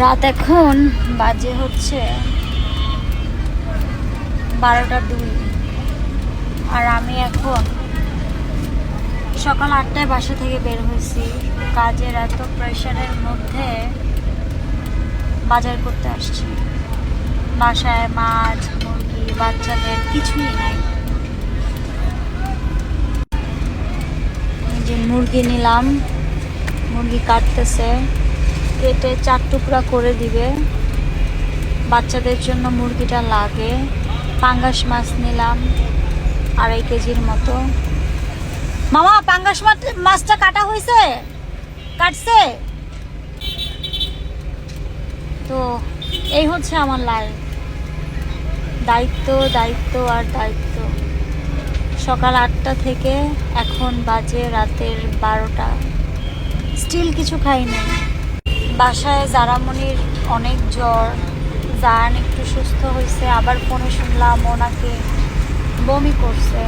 রাত এখন বাজে হচ্ছে বারোটা দুই। আর আমি এখন সকাল আটটায় বাসা থেকে বের হয়েছি। কাজের এত প্রেশারের মধ্যে বাজার করতে আসছি। বাসায় মাছ, মুরগি, বাচ্চাদের কিছুই নাই। যে মুরগি নিলাম, মুরগি কাটতেছে। কেটে চার টুকরা করে দিবে। বাচ্চাদের জন্য মুরগিটা লাগে। পাঙ্গাস মাছ নিলাম আড়াই কেজির মতো। মামা, পাঙ্গাস মাছ, মাছটা কাটা হয়েছে? কাটছে? তো এই হচ্ছে আমার লাইফ। দায়িত্ব দায়িত্ব আর দায়িত্ব। সকাল আটটা থেকে এখন বাজে রাতের বারোটা। স্টিল কিছু খাই নাই বাসায় জারামনির অনেক জ্বর জায়ান একটু সুস্থ হয়েছে, আবার ফোনে শুনলাম ওনাকে বমি করছে।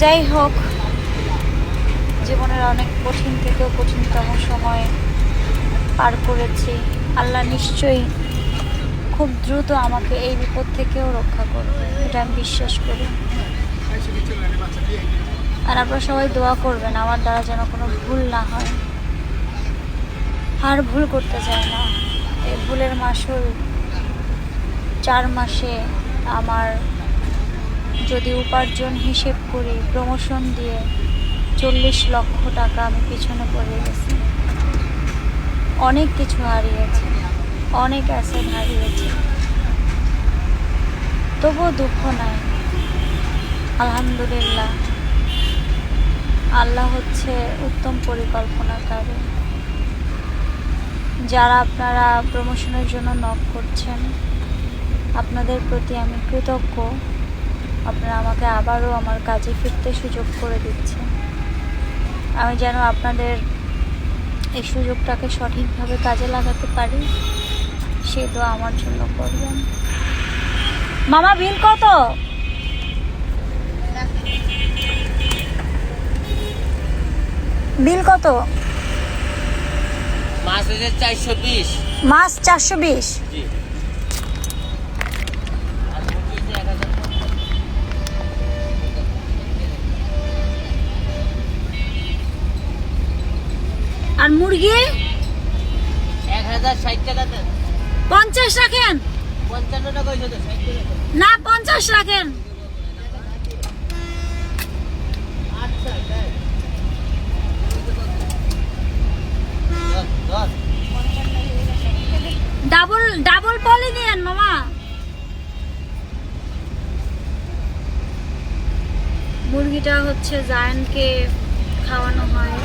যাই হোক, জীবনের অনেক কঠিন থেকেও কঠিনতম সময় পার করেছি। আল্লাহ নিশ্চয়ই খুব দ্রুত আমাকে এই বিপদ থেকেও রক্ষা করবে, এটা আমি বিশ্বাস করি। আর আপনারা সবাই দোয়া করবেন, আমার দ্বারা যেন কোনো ভুল না হয়। আর ভুল করতে চায় না। এই ভুলের মাসুল চার মাসে আমার যদি উপার্জন হিসেব করি প্রমোশন দিয়ে চল্লিশ লক্ষ টাকা আমি পিছনে পড়ে গেছি। অনেক কিছু হারিয়েছি, অনেক অ্যাসেট হারিয়েছি। তবুও দুঃখ নাই। আলহামদুলিল্লাহ। আল্লাহ হচ্ছে উত্তম পরিকল্পনাকারী। যারা আপনারা প্রমোশনের জন্য নক করছেন, আপনাদের প্রতি আমি কৃতজ্ঞ। আপনারা আমাকে আবারও আমার কাজে ফিরতে সুযোগ করে দিচ্ছেন। আমি যেন আপনাদের এই সুযোগটাকে সঠিকভাবে কাজে লাগাতে পারি, সে তো আমার জন্য করবেন। মামা বিল কত? বিল কত? মাছ চারশো বিশ। মাছ চারশো বিশ। আর মুরগি? এক হাজার ষাট টাকা পঞ্চাশ রাখেন। পঞ্চান্ন টাকা। না পঞ্চাশ রাখেন আচ্ছা দেন। দশ, দশ। ডাবল ডাবল পলি দিয়েন মামা মুরগিটা হচ্ছে জায়ানকে খাওয়ানো হয়।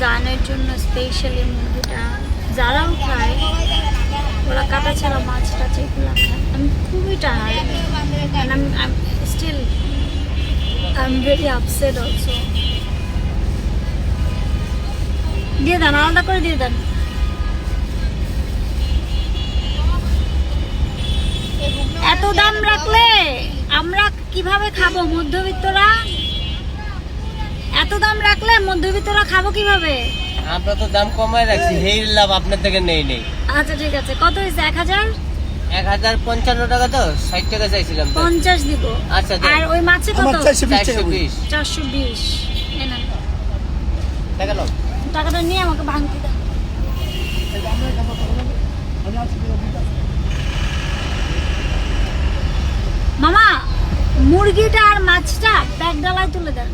জায়ানের জন্য স্পেশালি মুরগিটা যারাও খায় ওরা কাটা ছাড়া মাছ টাছ এগুলো খায়। আমি খুবই tired I'm, I'm still I'm very upset also দিয়ে দেন আলাদা করে দিয়ে দেন। এত দাম রাখলে আমরা কীভাবে খাব মধ্যবিত্তরা? এত দাম রাখলে মধ্যবিত্তরা খাব কীভাবে? আমরা তো দাম কমায় রাখছি হেই লাভ আপনার থেকে নেই নেই। আচ্ছা ঠিক আছে। কত হয়েছে? এক হাজার? এক হাজার পঞ্চান্ন টাকা তো ষাট টাকা চাইছিলাম পঞ্চাশ দিব। আচ্ছা, দেন। আর ওই মাছে কত? চারশো বিশ চারশো টাকা বিশ। চারশো টাকাটা নিয়ে আমাকে ভাঙতে দাও। মামা, মুরগিটা আর মাছটা ব্যাগ ডালায় তুলে দেন।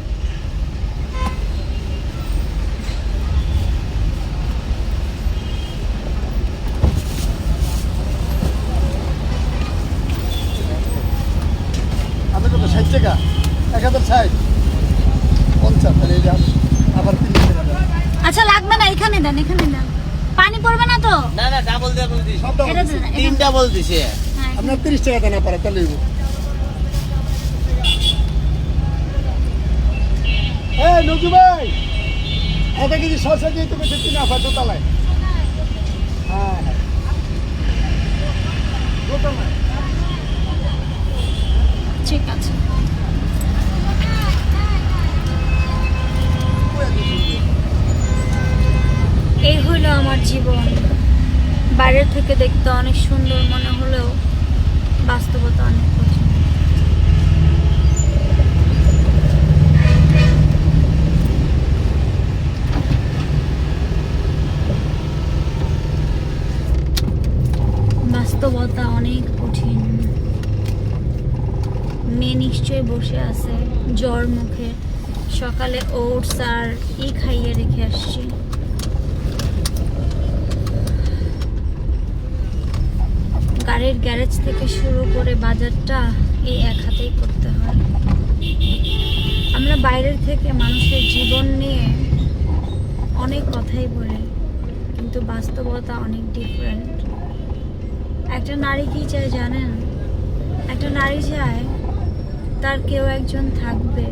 ষাট টাকা, এক হাজার ষাট। পঞ্চাশ, তাহলে আবার তিরিশ টাকা। আচ্ছা লাগবে না এখানে দেন এখানে দেন। পানি পড়বে না তো? না না ডাবল ডাবল দিস। সব ডাবল দিছি। তিন ডাবল দিছে হ্যাঁ, আপনার তিরিশ টাকা দেন পারে তাহলে হইবো। এই নজু ভাই! এটা কেজি শসা দিয়ে তুমি তিন আফা দোতলায় হ্যাঁ হ্যাঁ। দোতলায় ঠিক আছে এই হলো আমার জীবন। বাইরের থেকে দেখতে অনেক সুন্দর মনে হলেও বাস্তবতা অনেক কঠিন। বাস্তবতা অনেক কঠিন। মেয়ে নিশ্চয়ই বসে আছে, জ্বর মুখে। সকালে ওটস আর ই খাইয়ে রেখে আসছি। গাড়ির গ্যারেজ থেকে শুরু করে বাজারটা এই এক হাতেই করতে হয়। আমরা বাইরের থেকে মানুষের জীবন নিয়ে অনেক কথাই বলি, কিন্তু বাস্তবতা অনেক ডিফারেন্ট একটা নারী কি চায় জানেন? একটা নারী চায় তার কেউ একজন থাকবে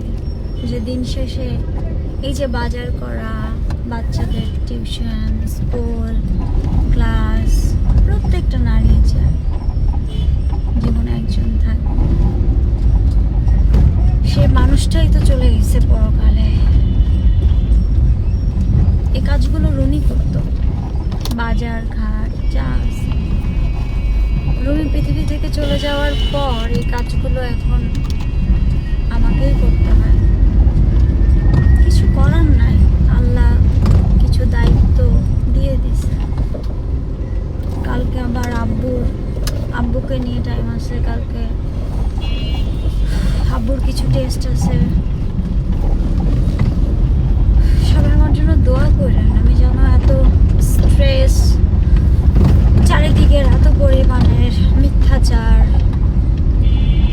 যে দিন শেষে এই যে বাজার করা, বাচ্চাদের টিউশন স্কুল ক্লাস চলে যাওয়ার পর এই কাজগুলো এখন আমাকেই করতে হয়। কিছু করার নাই। আল্লাহ কিছু দায়িত্ব দিয়ে দিছে কালকে আবার আব্বুর আব্বুকে নিয়ে টাইম আছে। কালকে আব্বুর কিছু টেস্ট আছে। সবাই আমার জন্য দোয়া করে আমি যেন এত স্ট্রেস চারিদিকের এত পরিমাণের মিথ্যাচার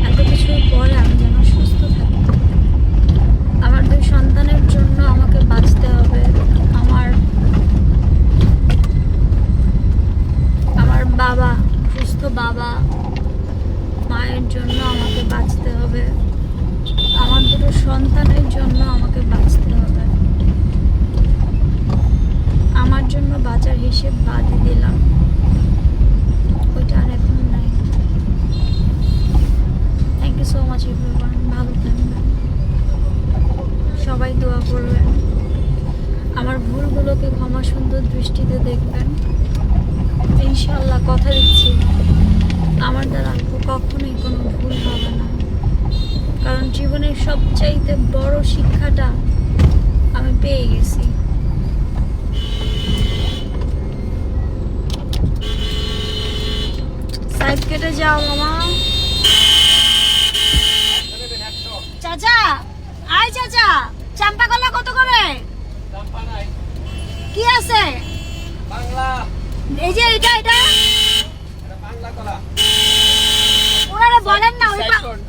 এত কিছুর পরে আমি যেন সুস্থ থাকি আমার দুই সন্তানের জন্য আমাকে বাঁচতে হবে আমার আমার বাবা সুস্থ বাবা মায়ের জন্য আমাকে বাঁচতে হবে আমার দুটো সন্তানের জন্য আমাকে বাঁচতে হবে আমার জন্য বাঁচার হিসেব বাদই দিলাম ওইটা আর এখন নাই thank you so much everyone ভালো থাকবেন সবাই দোয়া করবেন। আমার ভুলগুলোকে ক্ষমা সুন্দর দৃষ্টিতে দেখবেন। ইনশাল্লাহ কথা দিচ্ছি। আমার দ্বারা কখনোই কোনো ভুল হবে না। কারণ জীবনের সবচাইতে বড় শিক্ষাটা আমি পেয়ে গেছি। সাইড কেটে যাও, মামা। চাম্পা কলা কত করে? কি আছে? এই যে এটা এটা? ওনারা বলেন না ওই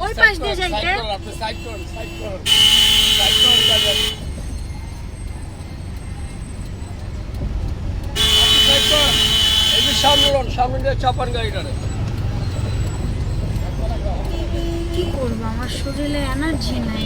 ওই পাশ দিয়ে যাইতে গাড়িটারে। কি করব? আমার শরীরে এনার্জি নাই।